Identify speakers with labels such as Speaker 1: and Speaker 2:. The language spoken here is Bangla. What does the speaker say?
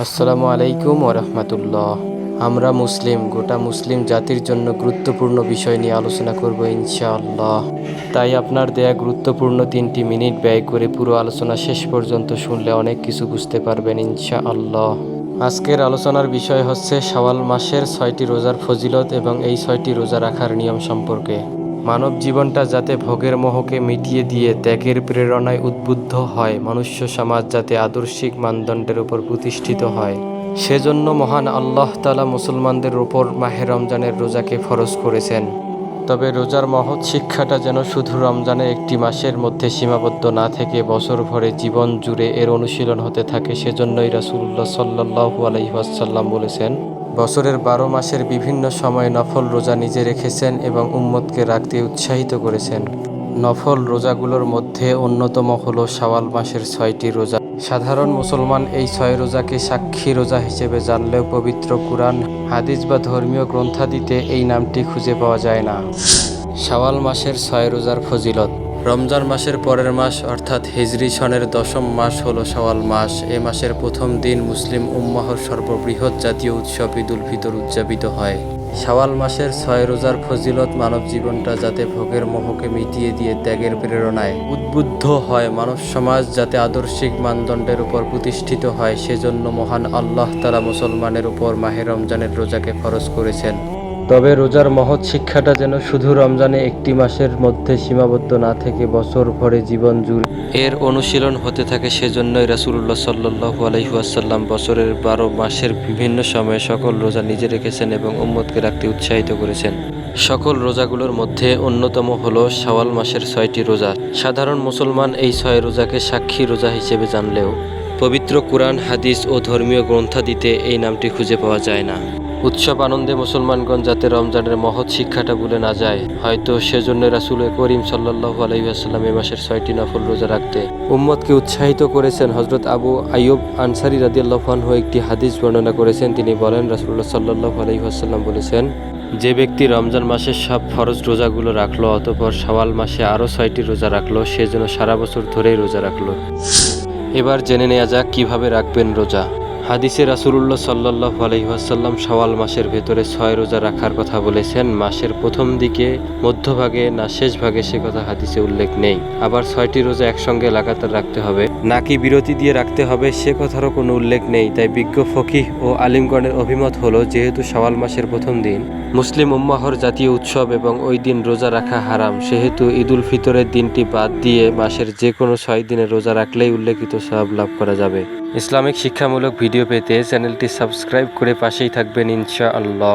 Speaker 1: আসসালামু আলাইকুম ওরহমতুল্লাহ আমরা মুসলিম, গোটা মুসলিম জাতির জন্য গুরুত্বপূর্ণ বিষয় নিয়ে আলোচনা করব ইনশাআল্লাহ। তাই আপনার দেয়া গুরুত্বপূর্ণ তিনটি মিনিট ব্যয় করে পুরো আলোচনা শেষ পর্যন্ত শুনলে অনেক কিছু বুঝতে পারবেন ইনশাআল্লাহ। আজকের আলোচনার বিষয় হচ্ছে শাওয়াল মাসের ছয়টি রোজার ফজিলত এবং এই ছয়টি রোজা রাখার নিয়ম সম্পর্কে। মানব জীবনটা যাতে ভোগের মোহকে মিটিয়ে দিয়ে ত্যাগের প্রেরণায় উদ্বুদ্ধ হয়, মনুষ্য সমাজ যাতে আদর্শিক মানদণ্ডের উপর প্রতিষ্ঠিত হয়। সেজন্য মহান আল্লাহ তালা মুসলমানদের উপর মাহে রমজানের রোজাকে ফরজ করেছেন। তবে রোজার মহৎ শিক্ষাটা যেন শুধু রমজানের একটি মাসের মধ্যে সীমাবদ্ধ না থেকে বছর ভরে জীবন জুড়ে এর অনুশীলন হতে থাকে, সেজন্যই রাসুল্লাহ সাল্লাহু আলহিহাসাল্লাম বলেছেন বছরের বারো মাসের বিভিন্ন সময়ে নফল রোজা নিজে রেখেছেন এবং উম্মতকে রাখতে উৎসাহিত করেছেন। নফল রোজাগুলোর মধ্যে অন্যতম হল শাওয়াল মাসের ছয়টি রোজা। সাধারণ মুসলমান এই ছয় রোজাকে সাক্ষী রোজা হিসেবে জানলেও পবিত্র কুরআন, হাদিস বা ধর্মীয় গ্রন্থাদিতে এই নামটি খুঁজে পাওয়া যায় না। শাওয়াল মাসের ছয় রোজার ফজিলত। রমজান মাসের পরের মাস, অর্থাৎ হিজরি সনের দশম মাস হল শাওয়াল মাস। এ মাসের প্রথম দিন মুসলিম উম্মাহর সর্ববৃহৎ জাতীয় উৎসব ঈদ উল ফিতর উদযাপিত হয়। শাওয়াল মাসের ছয় রোজার ফজিলত মানব জীবনটা যাতে ভোগের মোহকে মিটিয়ে দিয়ে ত্যাগের প্রেরণায় উদ্বুদ্ধ হয়, মানব সমাজ যাতে আদর্শিক মানদণ্ডের উপর প্রতিষ্ঠিত হয়, সেজন্য মহান আল্লাহ তালা মুসলমানের উপর মাহে রমজানের রোজাকে ফরজ করেছেন। তবে রোজার মহৎ শিক্ষাটা যেন শুধু রমজানে একটি মাসের মধ্যে সীমাবদ্ধ না থেকে বছর ভরে জীবন জুড়ে। এর অনুশীলন হতে থাকে সেজন্যই রাসুল্লাহ সাল্লাহু আলহিহাসাল্লাম বছরের বারো মাসের বিভিন্ন সময়ে সকল রোজা নিজে রেখেছেন এবং উম্মতকে রাখতে উৎসাহিত করেছেন। সকল রোজাগুলোর মধ্যে অন্যতম হল শাওয়াল মাসের ছয়টি রোজা। সাধারণ মুসলমান এই ছয় রোজাকে সাক্ষী রোজা হিসেবে জানলেও, পবিত্র কুরআন, হাদিস ও ধর্মীয় গ্রন্থাদিতে এই নামটি খুঁজে পাওয়া যায় না। উৎসব আনন্দে মুসলমানগণ যাতে রমজানের মহৎ শিক্ষাটা ভুলে না যায়, হয়তো সেজন্য রাসুল করিম সাল্লাহ আলহিহাস্লাম এ মাসের ছয়টি নফল রোজা রাখতে। উম্মদকে উৎসাহিত করেছেন হজরত আবু আইয়ুব আনসারি রাদিয়াল্লাহানহু একটি হাদিস বর্ণনা করেছেন। তিনি বলেন রাসুল্লাহ সাল্লাহ আলহিহাস্লাম বলেছেন, যে ব্যক্তি রমজান মাসের সব ফরজ রোজাগুলো রাখল অতপর সওয়াল মাসে আরও ছয়টি রোজা রাখল, সে যেন সারা বছর ধরেই রোজা রাখল। এবার জেনে নেওয়া যাক কীভাবে রাখবেন রোজা। হাদিসে রাসুলুল্লাহ সাল্লাহ আলহিহাসাল্লাম সওয়াল মাসের ভেতরে ছয় রোজা রাখার কথা বলেছেন। মাসের প্রথম দিকে, মধ্যভাগে না শেষ ভাগে সে কথা হাদিসে উল্লেখ নেই। আবার ছয়টি রোজা একসঙ্গে লাগাতার রাখতে হবে। নাকি বিরতি দিয়ে রাখতে হবে সে কথারও কোনো উল্লেখ নেই। তাই বিজ্ঞ ফকিহ ও আলিমগণের অভিমত হলো, যেহেতু সওয়াল মাসের প্রথম দিন, মুসলিম উম্মাহর জাতীয় উৎসব এবং ওই দিন রোজা রাখা হারাম। সেহেতু ঈদুল ফিতরের দিনটি বাদ দিয়ে মাসের যে কোনো ছয় দিনে রোজা রাখলেই উল্লেখিত সব লাভ করা যাবে। ইসলামিক শিক্ষামূলক ভিডিও পেতে চ্যানেলটি সাবস্ক্রাইব করে পাশেই থাকবেন ইনশা আল্লাহ